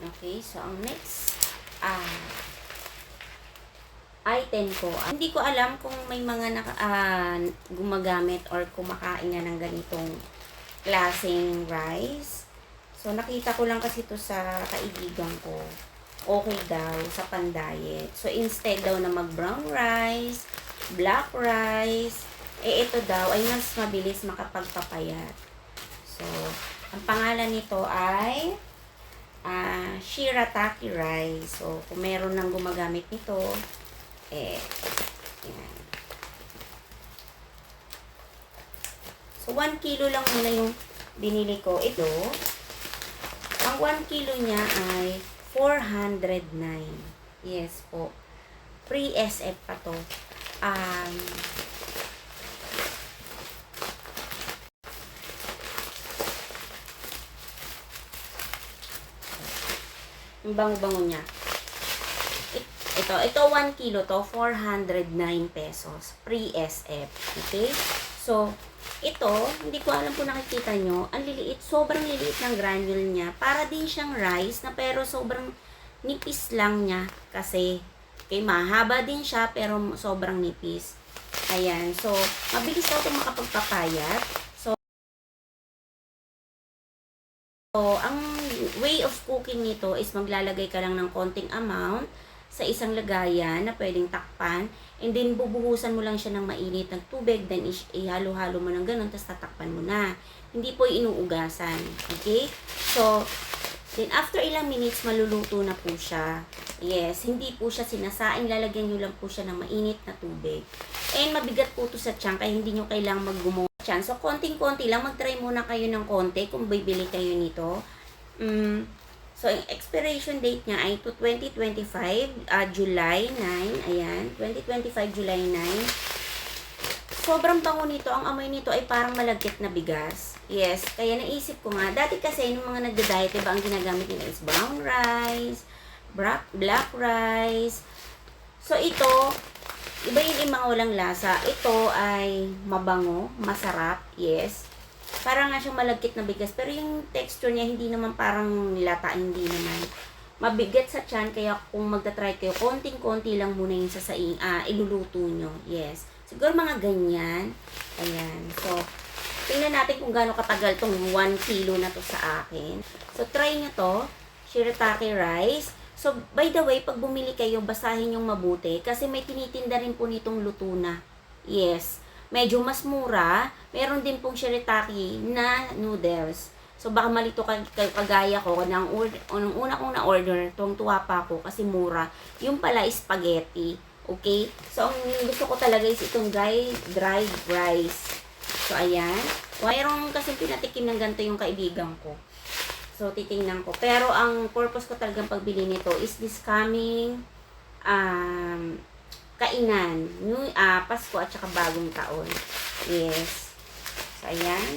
Okay, so ang next ah item ko, ah, hindi ko alam kung may mga naka, ah, gumagamit or kumakain na ng ganitong klaseng rice. So, nakita ko lang kasi to sa kaibigan ko. Okay daw sa pan-diet. So, instead daw na mag-brown rice, black rice, eh ito daw ay mas mabilis makapagpapayat. So, ang pangalan nito ay shirataki rice. So, kung meron nang gumagamit nito, eh, yan. So, 1 kilo lang muna yung binili ko. Ito, ang 1 kilo niya ay 409. Yes po. Pre-SF pa to. Um, yung bango-bango niya. It- Ito, ito 1 kilo to, 409 pesos. Pre-SF. Okay? So, ito, hindi ko alam kung nakikita nyo, ang liliit, sobrang liliit ng granule niya. Para din siyang rice na pero sobrang nipis lang niya kasi okay, mahaba din siya pero sobrang nipis. Ayan. So, mabilis daw ito makapagpapayat. So, so, ang way of cooking nito is maglalagay ka lang ng konting amount sa isang lagayan na pwedeng takpan and then bubuhusan mo lang siya ng mainit ng tubig then ihalo-halo mo ng ganun tapos tatakpan mo na. Hindi po inuugasan. Okay? So, then after ilang minutes maluluto na po siya. Yes, hindi po siya sinasaing, lalagyan nyo lang po siya ng mainit na tubig. And mabigat po to sa tiyan kaya hindi nyo kailangang maggumawa tiyan. So, konting-konti lang, mag-try muna kayo ng konti kung bibili kayo nito. Mm, so, ang expiration date niya ay to 2025, ah, July 9. Ayan, 2025, July 9. Sobrang bango nito. Ang amoy nito ay parang malagkit na bigas. Yes, kaya naisip ko nga. Dati kasi, nung mga nagda-diet, diba, ang ginagamit nila is brown rice, black, black rice. So, ito, iba yung mga walang lasa. Ito ay mabango, masarap, yes. Parang nga siyang malagkit na bigas. Pero yung texture niya, hindi naman parang lata, hindi naman. Mabigat sa tiyan, kaya kung magta-try kayo, konting-konti lang muna yung sasaing, ah, iluluto nyo. Yes. Siguro mga ganyan. Ayan. So, tingnan natin kung gaano katagal tong 1 kilo na to sa akin. So, try nyo to. Shirataki rice. So, by the way, pag bumili kayo, basahin yung mabuti kasi may tinitinda rin po nitong luto na. Yes. Medyo mas mura. Meron din pong shirataki na noodles. So, baka malito ka, kayo kagaya ko. Nang, nung una kong na-order, tuwang tuwa pa ako kasi mura. Yung pala spaghetti. Okay? So, ang gusto ko talaga is itong dry, dry rice. So, ayan. Mayroong kasi pinatikim ng ganito yung kaibigan ko. So, titingnan ko. Pero, ang purpose ko talagang pagbili nito is this coming um, kainan. New, ah, Pasko at saka bagong taon. Yes. So, ayan.